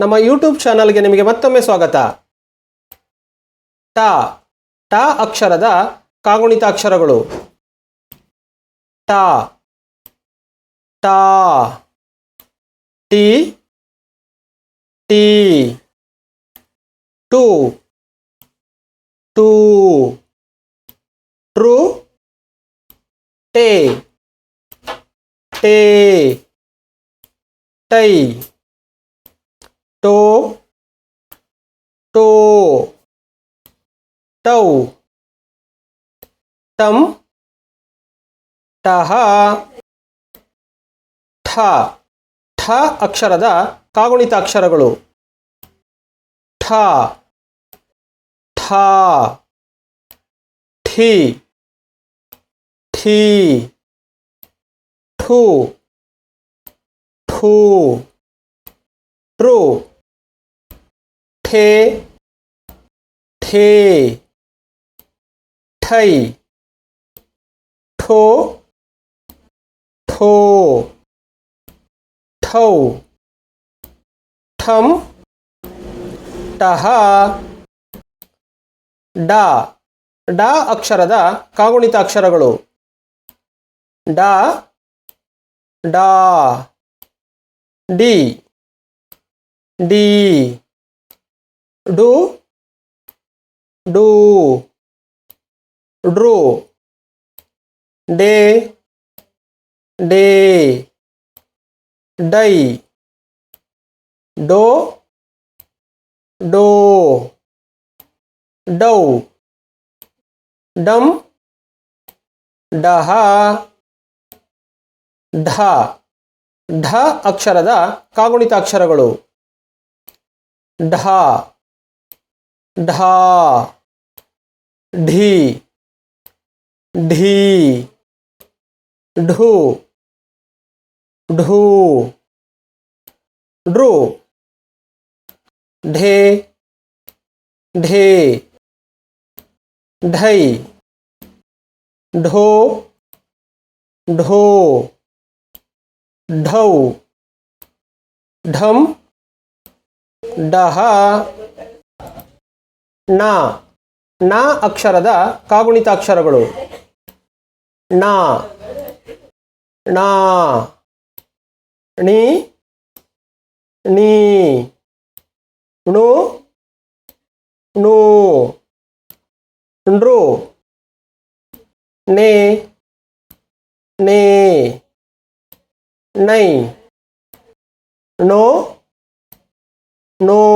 ನಮ್ಮ ಯೂಟ್ಯೂಬ್ ಚಾನಲ್ಗೆ ನಿಮಗೆ ಮತ್ತೊಮ್ಮೆ ಸ್ವಾಗತ. ಟ ಟ ಅಕ್ಷರದ ಕಾಗುಣಿತ ಅಕ್ಷರಗಳು ಟ ಟ, ಟಿ ಟಿ, ಟು ಟೂ ಟ್ರೂ ಟೇ ಟೇ, ಟೈ. ಟೋ ಟೋ, ಟೌ. ತಂ ಟಹ ಠ ಠ ಅಕ್ಷರದ ಕಾಗುಣಿತ ಅಕ್ಷರಗಳು ಠ ಠ. ಠಿ ಠಿ. ಠು. ಠು ಟ್ರೂ ಠೇ ಠೇ ಠೈ ಠೋ ಠೋ ಠೌ ಟಹ ಡ ಡ ಅಕ್ಷರದ ಕಾಗುಣಿತ ಅಕ್ಷರಗಳು. ಡ, ಡಾ, ಡಿ ಡಿ ಡು ಡು, ಡ್ರೂ, ಡೇ ಡೇ, ಡೈ, ಡೋ ಡೋ, ಡೌ ಡಮ್ ಡಹ ಢ ಢ ಅಕ್ಷರದ ಕಾಗುಣಿತ ಅಕ್ಷರಗಳು ಢ ಢ ಢಿ ಢೀ ಢೂ ಢೂ ಡ್ರೂ ಢೇ ಢೇ ಢೈ ಢೋ ಢೋ ಢೌ ಢಂ ಡಹ ನ. ನ ಅಕ್ಷರದ ಕಾಗುಣಿತ ಅಕ್ಷರಗಳು ನ. ನಾ. ಣಿ ನೀ. ಣು ಣೂ ನೃ ನೇ. ನೇ. ನೈ. ನೋ. ನೋ.